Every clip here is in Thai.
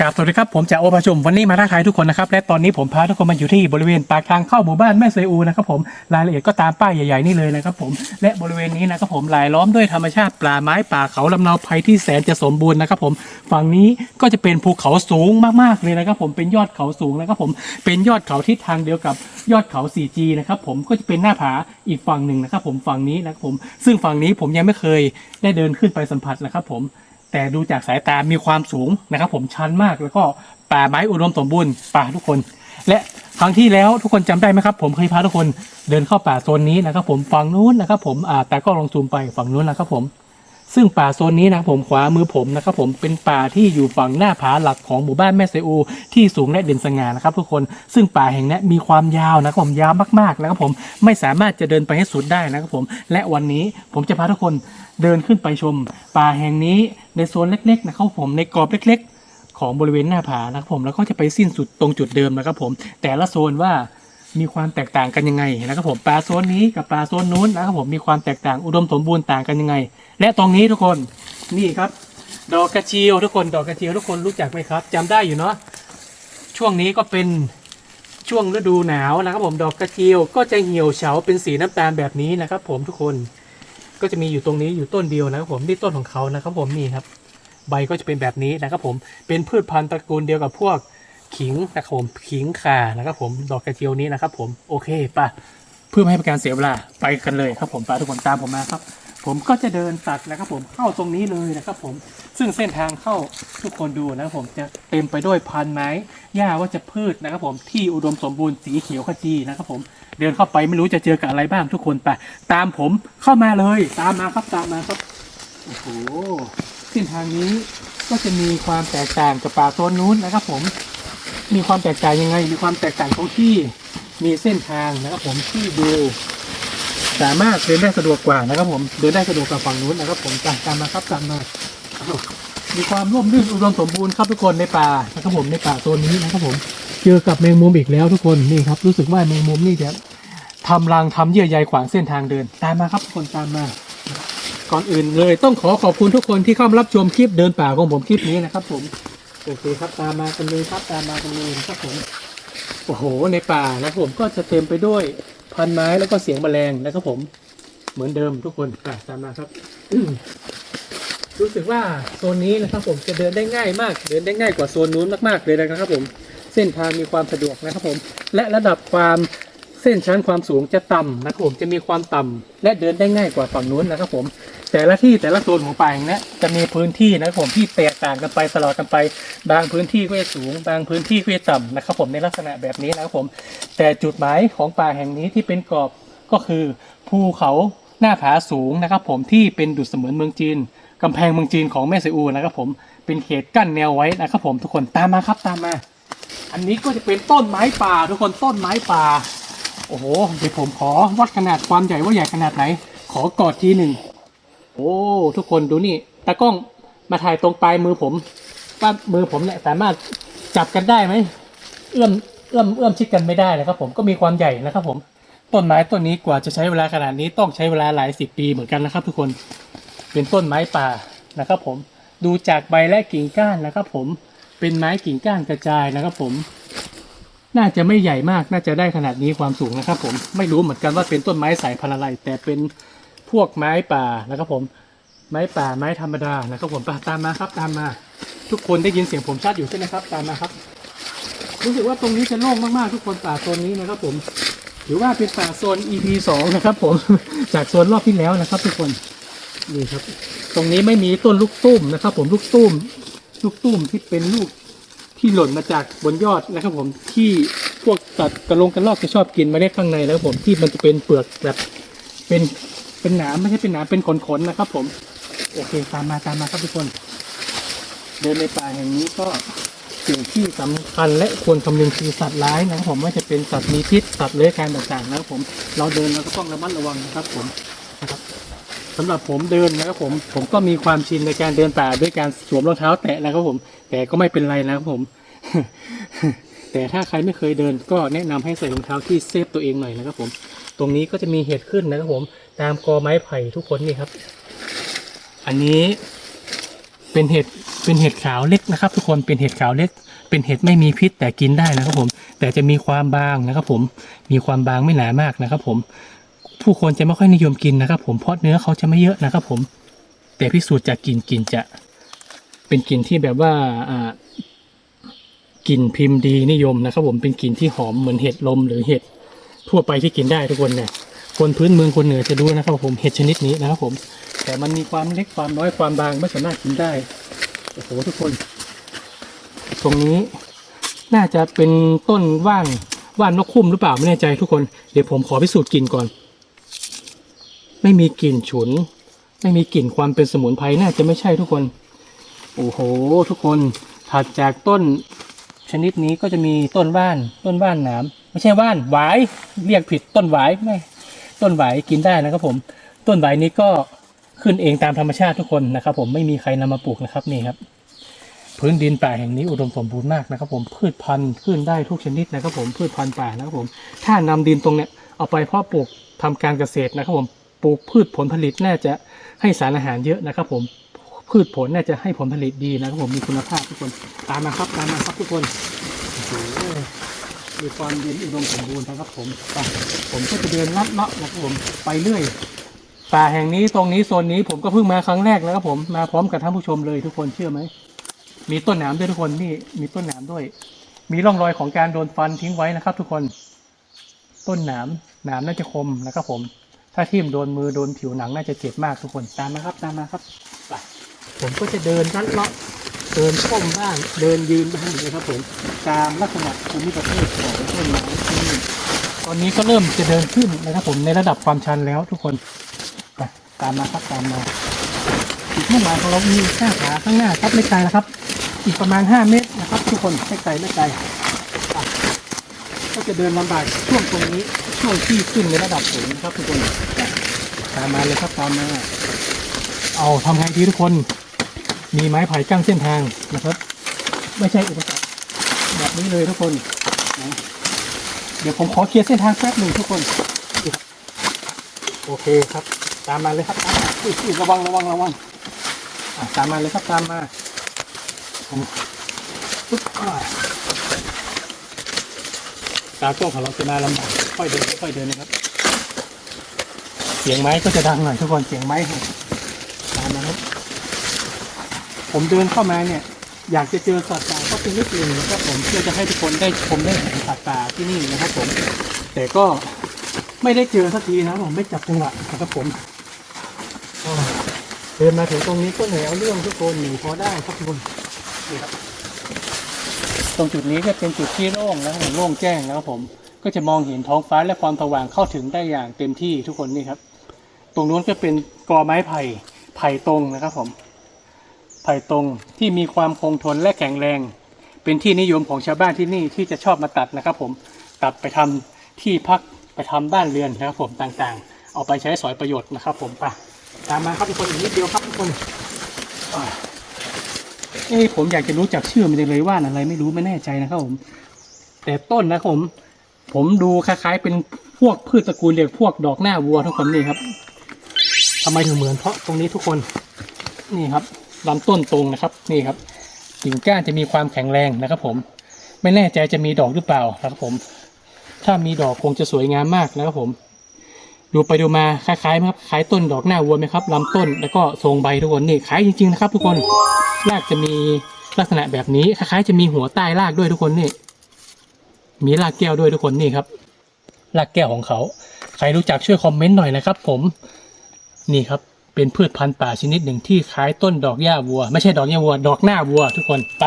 กราบสวัสดีครับผมจากโอภาชุมวันนี้มาทักทายทุกคนนะครับและตอนนี้ผมพาทุกคนมาอยู่ที่บริเวณปากทางเข้าหมู่บ้านแม่เซอูนะครับผมรายละเอียดก็ตามป้ายใหญ่ๆนี่เลยนะครับผมและบริเวณนี้นะครับผมรายล้อมด้วยธรรมชาติป่าไม้ป่าเขาลำเนาภัยที่แสนจะสมบูรณ์นะครับผมฝั่งนี้ก็จะเป็นภูเขาสูงมากๆเลยนะครับผมเป็นยอดเขาสูงนะครับผมเป็นยอดเขาทิศทางเดียวกับยอดเขา 4G นะครับผมก็จะเป็นหน้าผาอีกฝั่งหนึ่งนะครับผมฝั่งนี้นะครับผมซึ่งฝั่งนี้ผมยังไม่เคยได้เดินขึ้นไปสัมผัสนะครับผม แต่ดูจากสายตามีความสูงนะครับ ผมชันมากแล้วก็ป่าไม้อุดมสมบูรณ์ป่าทุกคน และครั้งที่แล้วทุกคนจำได้ไหมครับ ผมเคยพาทุกคนเดินเข้าป่าโซนนี้นะครับ ผมฝั่งนู้นนะครับ ผมอ่าแต่ก็ลองซูมไปฝั่งนู้นนะครับผม ซึ่งป่าโซนนี้นะครับผมขวามือผมนะครับผมเป็นป่าที่อยู่ฝั่งหน้าผาหลักของหมู่บ้านแม่เซอูที่สูงและเด่นสง่านะครับทุกคนซึ่งป่าแห่งนี้มีความยาวนะครับผมยาวมากๆนะครับผมไม่สามารถจะเดินไปให้สุดได้นะครับผมและวันนี้ผมจะพาทุกคนเดินขึ้นไปชม ป่าแห่งนี้ในโซนเล็กๆนะครับผมในกรอบเล็ก ๆ ของบริเวณหน้าผานะครับผมแล้วก็จะไปสิ้นสุดตรงจุดเดิมนะครับผมแต่ละโซนว่า มีความแตกต่างกันยังไงนะครับผมป่าโซนนี้กับป่าโซนนู้นนะครับผมมีความแตกต่างอุดมสมบูรณ์ต่างกันยังไง และตรงนี้ทุกคนนี่ครับ ดอกกระเจียวทุกคนดอกกระเจียวทุกคนรู้จักไหมครับจำได้อยู่เนาะช่วงนี้ก็เป็นช่วงฤดูหนาวนะครับผมดอกกระเจียวก็จะเหี่ยวเฉาเป็นสีน้ำตาลแบบนี้นะครับ ผมทุกคนก็จะมีอยู่ตรงนี้อยู่ต้นเดียวนะครับผมนี่ต้นของเขานะครับผมนี่ครับ ใบก็จะเป็นแบบนี้นะครับผมเป็นพืชพันธุ์ตระกูลเดียวกับพวก ขิงนะครับผมขิงข่านะครับผมดอกกระเจียวนี้นะครับ ผมโอเคป่ะเพื่อไม่ให้เป็นการเสียเวลาไปกันเลยครับผมไปทุกคนตามผมมาครับ ผมก็จะเดินตัดนะครับผมเข้าตรงนี้เลยนะครับผมซึ่งเส้นทางเข้าทุกคนดูนะครับผมจะเต็มไปด้วยพันไม้หญ้าว่าจะพืชนะครับ ผมที่อุดมสมบูรณ์สีเขียวขจีนะครับผมเดินเข้าไปไม่รู้จะเจอกับอะไรบ้างทุกคนไปตามผมเข้ามาเลย ตามมาครับตามมาครับโอ้โหเส้นทางนี้ก็จะมีความแตกต่างกับป่าโซนนู้นนะครับผม มีความแตกต่างยังไง มีความแตกต่างตรงที่มีเส้นทางนะครับ ผมที่ดูสามารถเดินได้สะดวกกว่านะครับผมเดินได้สะดวกกว่าฝั่งนู้นนะครับ ผมตามตามมาครับตามมามีความร่มรื่นอุดมสมบูรณ์ครับทุกคนในป่านะครับผมในป่าโซนนี้นะครับผม เจอกับแมงมุมอีกแล้วทุกคนนี่ครับ รู้สึกว่าแมงมุมนี่จะทำรังทำเยื่อใยขวางเส้นทางเดิน ตามมาครับทุกคนตามมา ก่อนอื่นเลยต้องขอขอบคุณทุกคนที่เข้ามารับชมคลิปเดินป่าของผมคลิปนี้นะครับ ผม โอเคครับตามมากันเลยครับตามมากันเลยครับผมโอ้โหในป่านะครับผมก็จะเต็มไปด้วยพันไม้แล้วก็เสียงแมลงนะครับผม เหมือนเดิมทุกคนอะตามมาครับอืมรู้สึกว่าโซนนี้นะครับผมจะเดินได้ง่ายมาก เดินได้ง่ายกว่าโซนนู้นมากๆเลยนะครับผม เส้นทางมีความสะดวกนะครับผม และระดับความเส้นชั้นความสูงจะต่ำนะครับผมจะมีความต่ำและเดินได้ง่ายกว่าฝั่งนู้นนะครับผม แต่ละที่แต่ละโซนของป่าอย่างเนี้ยจะมีพื้นที่นะครับผมที่แตกต่างกันไปตลอดกันไป บางพื้นที่ก็จะสูง บางพื้นที่ก็จะต่ำนะครับผมในลักษณะแบบนี้นะครับผม แต่จุดหมายของป่าแห่งนี้ที่เป็นกรอบก็คือภูเขาหน้าผาสูงนะครับผมที่เป็นดุจเสมือนเมืองจีนกำแพงเมืองจีนของแม่เซอูนะครับผมเป็นเขตกั้นแนวไว้นะครับผมทุกคนตามมาครับตามมา อันนี้ก็จะเป็นต้นไม้ป่าทุกคนต้นไม้ป่า โอ้โห เดี๋ยวผมขอวัดขนาดความใหญ่ว่าใหญ่ขนาดไหน ขอกอดทีหนึ่ง โอ้ ทุกคนดูนี่ ตากล้องมาถ่ายตรงปลายมือผมว่ามือผมเนี่ยสามารถจับกันได้ไหม เอื้อม เอื้อม เอื้อมชิดกันไม่ได้นะครับผม ก็มีความใหญ่นะครับผม ต้นไม้ต้นนี้กว่าจะใช้เวลาขนาดนี้ต้องใช้เวลาหลายสิบปีเหมือนกันนะครับ ทุกคน เป็นต้นไม้ป่านะครับผม ดูจากใบและกิ่งก้านนะครับผม เป็นไม้กิ่งก้านกระจายนะครับผม น่าจะไม่ใหญ่มากน่าจะได้ขนาดนี้ความสูงนะครับ ผมไม่รู้เหมือนกันว่าเป็นต้นไม้สายพันธุ์อะไร แต่เป็นพวกไม้ป่านะครับผมไม้ป่าไม้ธรรมดานะครับผมตามมาครับตามมา ทุกคนได้ยินเสียงผมชัดอยู่ใช่ไหมครับ ตามมาครับ รู้สึกว่าตรงนี้จะโล่งมากๆทุกคนป่าโซนนี้นะครับผมหรือว่าเป็นป่าโซน EP สองนะครับผมจากโซนรอบที่แล้วนะครับ ทุกคนนี่ครับ ตรงนี้ไม่มีต้นลูกตุ้มนะครับ ผมลูกตุ้ม ลูกตุ้มที่เป็นลูก ที่หล่นมาจากบนยอดนะครับผมที่พวกสัตว์กระลงกระรอกจะชอบกินมาเล็ดข้างในนะครับผมที่มันจะเป็นเปลือกแบบเป็นเป็นหนามไม่ใช่เป็นหนามเป็นขนๆนะครับ ผม โอเคตามมาตามมาครับทุกคน เดินในป่าแห่งนี้ก็สิ่งที่สำคัญและควรคำนึงคือสัตว์ร้ายนะครับผมไม่ว่าจะเป็นสัตว์มีพิษสัตว์เลื้อยคลานต่างๆนะครับผมเราเดินเราก็ต้องระมัดระวังนะครับผม สำหรับผมเดินนะครับผมผมก็มีความชินในการเดินป่าด้วยการสวมรองเท้าแตะนะครับผม แต่ก็ไม่เป็นไรนะครับผม แต่ถ้าใครไม่เคยเดิน ก็แนะนำให้ใส่รองเท้าที่เซฟตัวเองหน่อยนะครับผม ตรงนี้ก็จะมีเห็ดขึ้นนะครับผม ตามกอไม้ไผ่ทุกคนนี่ครับ อันนี้เป็นเห็ดเป็นเห็ดขาวเล็กนะครับ ทุกคนเป็นเห็ดขาวเล็ก เป็นเห็ดไม่มีพิษแต่กินได้นะครับผม แต่จะมีความบางนะครับผมมีความบางไม่หนามากนะครับผม ผู้คนจะไม่ค่อยนิยมกินนะครับ ผมเพราะเนื้อเขาจะไม่เยอะนะครับ ผม แต่พิสูจน์จากกลิ่นกลิ่นจะเป็นกลิ่นที่แบบว่าอ่ากลิ่นพิมพ์ดีนิยมนะครับ ผมเป็นกลิ่นที่หอมเหมือนเห็ดลมหรือเห็ดทั่วไปที่กินได้ทุกคนเนี่ยคนพื้นเมืองคนเหนือจะรู้นะครับ ผมเห็ดชนิดนี้นะครับ ผม แต่มันมีความเล็กความน้อยความบางไม่สามารถกินได้โอ้โหทุกคน ตรงนี้น่าจะเป็นต้นว่านว่านนกคุ้มหรือเปล่าไม่แน่ใจทุกคนเดี๋ยวผมขอพิสูจน์กลิ่นก่อน ไม่มีกลิ่นฉุน ไม่มีกลิ่นความเป็นสมุนไพรน่าจะไม่ใช่ทุกคน โอ้โห ทุกคนถัดจากต้นชนิดนี้ก็จะมีต้นว่าน ต้นว่านหนามไม่ใช่ว่านหวายเรียกผิดต้นหวายไม่ต้นหวายกินได้นะครับผม ต้นหวายนี้ก็ขึ้นเองตามธรรมชาติทุกคนนะครับ ผมไม่มีใครนำมาปลูกนะครับนี่ครับพื้นดินป่าแห่งนี้อุดมสมบูรณ์มากนะครับ ผมพืชพันธุ์ขึ้นได้ทุกชนิดนะครับ ผมพืชพันธุ์ป่านะครับผม ถ้านำดินตรงเนี้ยเอาไปเพาะปลูกทำการเกษตรนะครับผม ลูกพืชผลผลิตน่าจะให้สารอาหารเยอะนะครับ ผมพืชผลน่าจะให้ผลผลิตดีนะครับผมมีคุณภาพทุกคนตามมาครับตามมาครับทุกคนโอ้โหมีความเย็นอุดมสมบูรณ์นะครับ ผมไปผมก็จะเดินลัดเลาะนะครับผมไปเรื่อยป่าแห่งนี้ตรงนี้โซนนี้ผมก็เพิ่งมาครั้งแรกนะครับ ผมมาพร้อมกับท่านผู้ชมเลยทุกคนเชื่อไหมมีต้นหนามด้วยทุกคนนี่มีต้นหนามด้วย มีร่องรอยของการโดนฟันทิ้งไว้นะครับ ทุกคน ต้นหนามหนามน่าจะคมนะครับ ผม ถ้าทิ่มโดนมือโดนผิวหนังน่าจะเจ็บมากทุกคนตามมาครับตามมาครับไปผมก็จะเดินลัดเลาะเดินก้มบ้างเดินยืนบ้างนะครับผมตามลักษณะภูมิประเทศของต้นไม้ที่นี่ตอนนี้ก็เริ่มจะเดินขึ้นนะครับผมในระดับความชันแล้วทุกคนไปตามมาครับตามมาจุดมุ่งหมายของเรามีหน้าผาข้างหน้าครับไม่ไกลแล้วครับ อีกประมาณ 5 เมตรนะครับ ทุกคนไม่ไกลไม่ไกลก็จะเดินลำบากช่วงตรงนี้ ช่วงที่ขึ้นในระดับสูงนะครับทุกคนตามมาเลยครับตามมาเอาทำไงดีทุกคน มีไม้ไผ่กั้นเส้นทางนะครับ ไม่ใช่อุปสรรคแบบนี้เลยทุกคนนะเดี๋ยวผมขอเคลียร์เส้นทางแป๊บหนึ่งทุกคน โอเคครับ ตามมาเลยครับตามมาอุ๊ยระวังระวังระวังตามมาเลยครับตามมาผมปุ๊บอ่า ตากล้องของเราจะมาลำบากค่อยเดินค่อยเดินนะครับ เสียงไม้ก็จะดังหน่อยทุกคนเสียงไม้ครับตามมาครับ ผมเดินเข้ามาเนี่ย อยากจะเจอสัตว์ป่าก็เป็นนิดนึงนะครับผมเพื่อจะให้ทุกคนได้ชมได้เห็นสัตว์ป่าที่นี่นะครับ ผม แต่ก็ไม่ได้เจอสักทีนะผมไม่จับจังหวะนะครับผมเดินมาถึงตรงนี้ก็เหนื่อยเอาเรื่องทุกคนหนีพอได้ครับทุกคนนี่ครับ ตรงจุดนี้ก็เป็นจุดที่โล่งนะครับผมโล่งแจ้งนะครับผม ก็จะมองเห็นท้องฟ้าและความสว่างเข้าถึงได้อย่างเต็มที่ทุกคนนี่ครับ ตรงนู้นก็เป็นกอไม้ไผ่ไผ่ตรงนะครับผม ไผ่ตรงที่มีความคงทนและแข็งแรง เป็นที่นิยมของชาวบ้านที่นี่ที่จะชอบมาตัดนะครับ ผมตัดไปทำที่พักไปทำบ้านเรือนนะครับ ผมต่างๆ เอาไปใช้สอยประโยชน์นะครับ ผมไปตามมาครับทุกคนอีกนิดเดียวครับทุกคน เอ้ผมอยากจะรู้จักชื่อมันเลยว่าอะไรไม่รู้ไม่แน่ใจนะครับผม แต่ต้นนะครับผม ผมดูคล้ายๆ เป็นพวกพืชตระกูลเรียกพวกดอกหน้าวัวทุกคนนี่ครับทำไมถึงเหมือนเพราะตรงนี้ทุกคนนี่ครับลำต้นตรงนะครับนี่ครับกิ่งก้านจะมีความแข็งแรงนะครับ ผม ไม่แน่ใจจะมีดอกหรือเปล่านะครับผม ถ้ามีดอกคงจะสวยงามมากนะครับผม ดูไปดูมาคล้ายๆไหมครับคล้ายต้นดอกหน้าวัวไหมครับลำต้นแล้วก็ทรงใบทุกคนนี่คล้ายจริงๆนะครับ ทุกคน รากจะมีลักษณะแบบนี้คล้ายๆจะมีหัวใต้รากด้วยทุกคนนี่ มีรากแก้วด้วยทุกคนนี่ครับรากแก้วของเขา ใครรู้จักช่วยคอมเมนต์หน่อยนะครับ ผม นี่ครับ เป็นพืชพันธุ์ป่าชนิดหนึ่งที่คล้ายต้นดอกหญ้าวัว ไม่ใช่ดอกหญ้าวัว ดอกหน้าวัว ทุกคนไป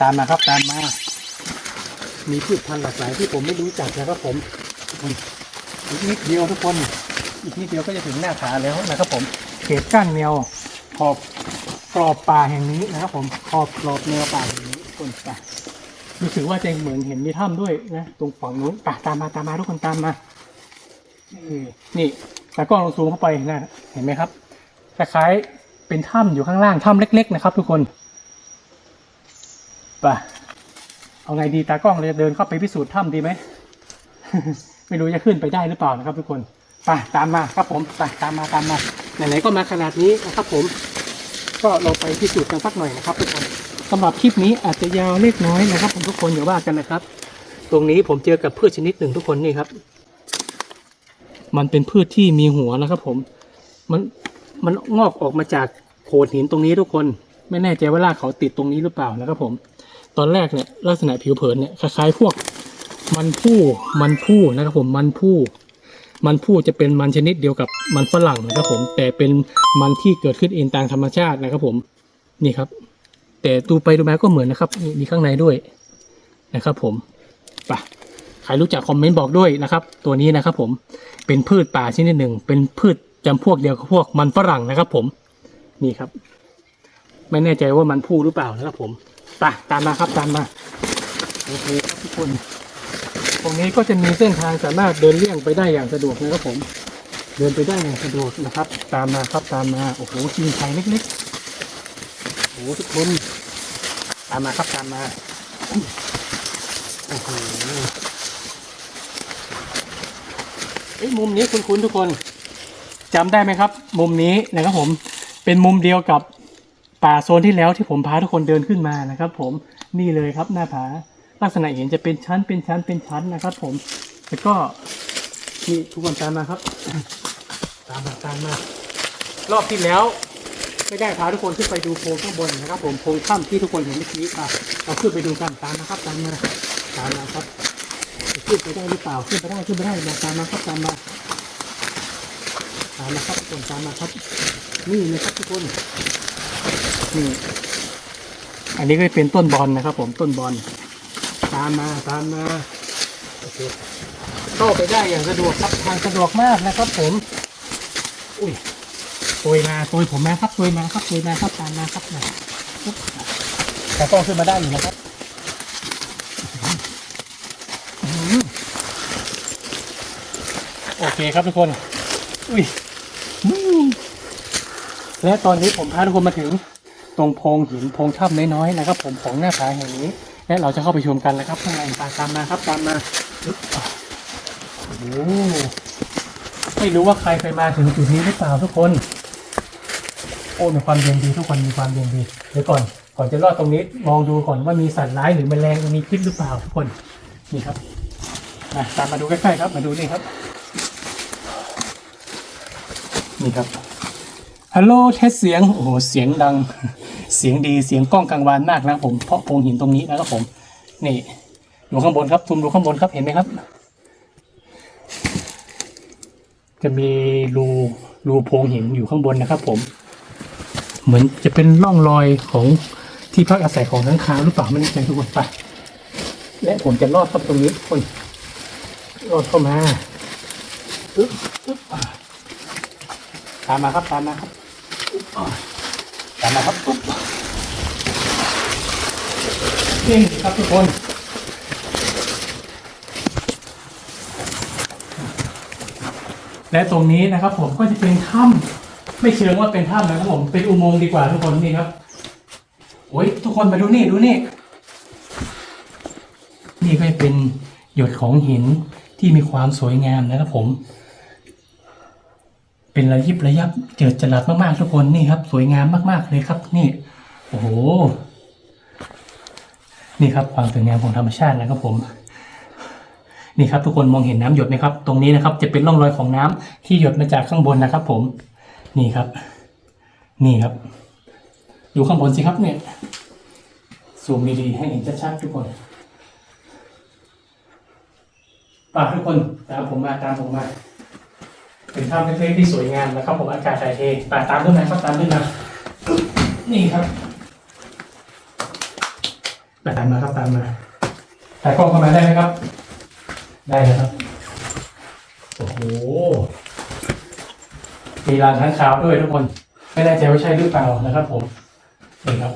ตามมาครับตามมา มีพืชพันธุ์หลากหลายที่ผมไม่รู้จักนะครับผมอีกนิดเดียวทุกคน อีกนิดเดียวก็จะถึงหน้าผาแล้วนะครับผม เขตก้านแนวขอบ กรอบป่าแห่งนี้นะครับผมขอบกรอบแนวป่าแห่งนี้ทุกคนไปรู้สึกว่าจะเหมือนเห็นมีถ้ำด้วยนะตรงฝั่งนู้นไปตามมาตามมาทุกคนตามมานี่นี่กล้องลองซูมเข้าไปนะเห็นไหมครับคล้ายๆเป็นถ้ำอยู่ข้างล่างถ้ำเล็ก ๆ นะครับ ทุกคนไปเอาไงดีตากล้องเลยเดินเข้าไปพิสูจน์ถ้ำดีไหมไม่รู้จะขึ้นไปได้หรือเปล่านะครับ ทุกคนไปตามมาครับผมไปตามมาตามมาไหนๆก็มาขนาดนี้นะครับผม ก็เราไปพิสูจน์กันสักหน่อยนะครับทุกคนสำหรับคลิปนี้อาจจะยาวเล็กน้อยนะครับผมทุกคนอย่าว่ากันนะครับ ตรงนี้ผมเจอกับพืชชนิดหนึ่งทุกคนนี่ครับ มันเป็นพืชที่มีหัวนะครับ ผมมันมันงอกออกมาจากโขดหินตรงนี้ทุกคน ไม่แน่ใจว่ารากเขาติดตรงนี้หรือเปล่านะครับ ผม ตอนแรกเนี่ยลักษณะผิวเผินเนี่ยคล้ายๆพวก มันผู้มันผู้นะครับผมมันผู้ มันผู้จะเป็นมันชนิดเดียวกับมันฝรั่งนะครับผม แต่เป็นมันที่เกิดขึ้นเองตามธรรมชาตินะครับผมนี่ครับ แต่ดูไปดูมาก็เหมือนนะครับ มีข้างในด้วยนะครับ ผมไปะใครรู้จักคอมเมนต์บอกด้วยนะครับ ตัวนี้นะครับ ผมเป็นพืชป่าชนิดหนึ่ง เป็นพืชจำพวกเดียวกับพวกมันฝรั่งนะครับ ผมนี่ครับ ไม่แน่ใจว่ามันผู้หรือเปล่านะครับ ผมไปตามมาครับตามมาโอเคครับทุกคน รงนี้ก็จะมีเส้นทางสามารถเดินเลี่ยงไปได้อย่างสะดวกนะครับผม เดินไปได้อย่างสะดวกนะครับ ตามมาครับตามมาโอ้โหชิงไข่เล็กๆโอ้โหทุกคนตามมาครับตามมาโอ้โหเอ้มุมนี้คุ้นๆทุกคนจำได้ไหมครับ มุมนี้นะครับผมเป็นมุมเดียวกับป่าโซนที่แล้วที่ผมพาทุกคนเดินขึ้นมานะครับ ผมนี่เลยครับหน้าผา ลักษณะเห็นจะเป็นชั้นเป็นชั้นเป็นชั้นนะครับ ผมแล้วก็นี่ทุกคนตามมาครับ ตามมาตามมารอบที่แล้ว ไม่ได้พาทุกคนขึ้นไปดูโพงข้างบนนะครับ ผมโพงถ้ำที่ทุกคนเห็นเมื่อกี้อะเราขึ้นไปดูกันตามมาครับ ตามมาตามมาครับขึ้นไปได้หรือเปล่าขึ้นไปได้ขึ้นไปได้มาตามมาครับตามมาตามมาครับทุกคนตามมาครับ นี่เลยครับทุกคนนี่อันนี้ก็เป็นต้นบอลนะครับ ผมต้นบอล ตามมาตามมาโอเคเข้าไปได้อย่างสะดวกครับทางสะดวกมากนะครับผม อุ้ยตัวยมาตัวยผมมาครับตัวยมาครับตัวยมาครับตามมาครับนะแต่ต้องขึ้นมาได้อยู่นะครับโอเคครับทุกคน อุ้ยและตอนนี้ผมพาทุกคนมาถึง ตรงโพงหินโพงถ้ำน้อยๆนะครับ ผมของหน้าผาแห่งนี้ และเราจะเข้าไปชมกันนะครับข้างในตามตามมาครับตามมาโอ้ไม่รู้ว่าใครเคยมาถึงจุดนี้หรือเปล่าทุกคน โอ้มีความเย็นดีทุกคนมีความเย็นดีเดี๋ยวก่อน ก่อนจะลอดตรงนี้มองดูก่อนว่ามีสัตว์ร้ายหรือแมลงมีพิษหรือเปล่าทุกคนนี่ครับมาตามมาดูใกล้ๆครับมาดูนี่ครับ นี่ครับฮัลโหลเทสเสียงโอ้โหเสียงดัง เสียงดีเสียงกล้องกลางวานมากนะครับผมเพราะโพรงหินตรงนี้นะครับผมนี่ดูข้างบนครับทุมดูข้างบนครับเห็นไหมครับ จะมีรูรูโพรงหินอยู่ข้างบนนะครับ ผม เหมือนจะเป็นร่องรอยของที่พักอาศัยของนังคาวหรือเปล่าไม่แน่ใจทุกคนไปและผมจะลอดเข้าตรงนี้คนลอดเข้ามาอึ๊บอึ๊บตามมาครับตามมาครับตามมาครับปุ๊บ นี่ครับทุกคนและตรงนี้นะครับผมก็จะเป็นถ้ำไม่เชิงว่าเป็นถ้ำนะครับผมเป็นอุโมงค์ดีกว่าทุกคนนี่ครับโอ้ยทุกคนมาดูนี่ดูนี่ นี่ก็จะเป็นหยดของหินที่มีความสวยงามนะครับผม เป็นระยิบระยับเจิดจรัสมากๆทุกคนนี่ครับ สวยงามมากๆเลยครับ นี่ โอ้โห นี่ครับความสวยงามของธรรมชาตินะครับผมนี่ครับทุกคนมองเห็นน้ำหยดไหมครับ ตรงนี้นะครับจะเป็นร่องรอยของน้ำที่หยดมาจากข้างบนนะครับ ผม นี่ครับ นี่ครับ ดูข้างบนสิครับเนี่ยซูมดีๆให้เห็นชัดๆทุกคนป่าทุกคนตามผมมาตามผมมาเป็นถ้ำเล็กๆที่สวยงามนะครับ ผมอากาศถ่ายเทตาตามขึ้นมาครับตามขึ้นมานี่ครับ ตามมาครับตามมาถ่ายกล้องเข้ามาได้ไหมครับ ได้แล้วครับ โอ้โหมีรางค้างคาวด้วยทุกคน ไม่แน่ใจว่าใช่หรือเปล่านะครับ ผมนี่ครับ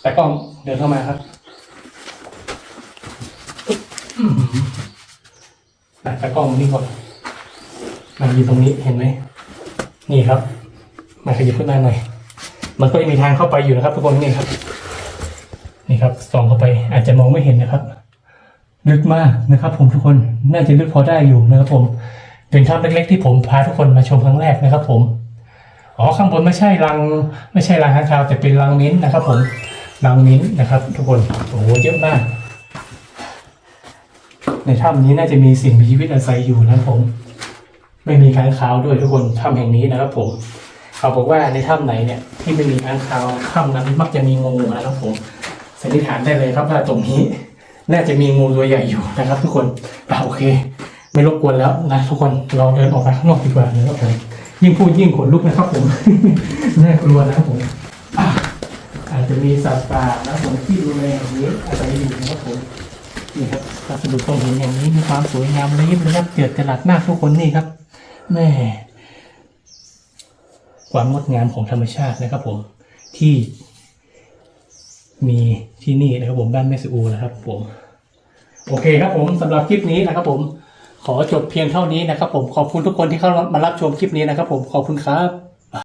แต่กล้องเดินเข้ามาครับอื้อหือตัดตะกล้องนี่ก่อนมาอยู่ตรงนี้เห็นไหม นี่ครับ มาขยับขึ้นมาหน่อย มันก็จะมีทางเข้าไปอยู่นะครับ ทุกคนนี่ครับ นี่ครับส่องเข้าไปอาจจะมองไม่เห็นนะครับ ลึกมากนะครับ ผมทุกคนน่าจะลึกพอได้อยู่นะครับ ผม เป็นถ้ำเล็กๆที่ผมพาทุกคนมาชมครั้งแรกนะครับ ผมอ๋อข้างบนไม่ใช่รัง ไม่ใช่รังค้างคาวแต่เป็นรังมิ้นท์นะครับ ผมรังมิ้นท์นะครับ ทุกคนโอ้โหเยอะมาก ในถ้ำนี้น่าจะมีสิ่งมีชีวิตอาศัยอยู่นะครับผม ไม่มีค้างคาวด้วยทุกคนถ้ำแห่งนี้นะครับ ผม เขาบอกว่าในถ้ำไหนเนี่ยที่ไม่มีค้างคาวถ้ำนั้นมักจะมีงูนะครับผมสันนิษฐานได้เลยครับว่าตรงนี้ น่าจะมีงูตัวใหญ่อยู่นะครับ ทุกคนอ่โอเค ไม่รบกวนแล้วนะทุกคนเราเดินออกมาข้างนอกดีกว่านะครับผมยิ่งพูดยิ่งขนลุกนะครับผมน่ากลัวนะครับผมอาจจะมีสัตว์ป่านะครับผมที่ดูแลอย่างนี้อาศัยอยู่นะครับผมนี่ครับวัสดุตรงหินอย่างนี้มีความสวยงามระยิบระยับเจิดจรัสมากทุกคนนี่ครับแม่ ความงดงามของธรรมชาตินะครับ ผมที่มีที่นี่นะครับผมบ้านแม่สอูนะครับ ผม โอเคครับผมสำหรับคลิปนี้นะครับ ผม ขอจบเพียงเท่านี้นะครับ ผมขอบคุณทุกคนที่เข้ามารับชมคลิปนี้นะครับ ผมขอบคุณครับ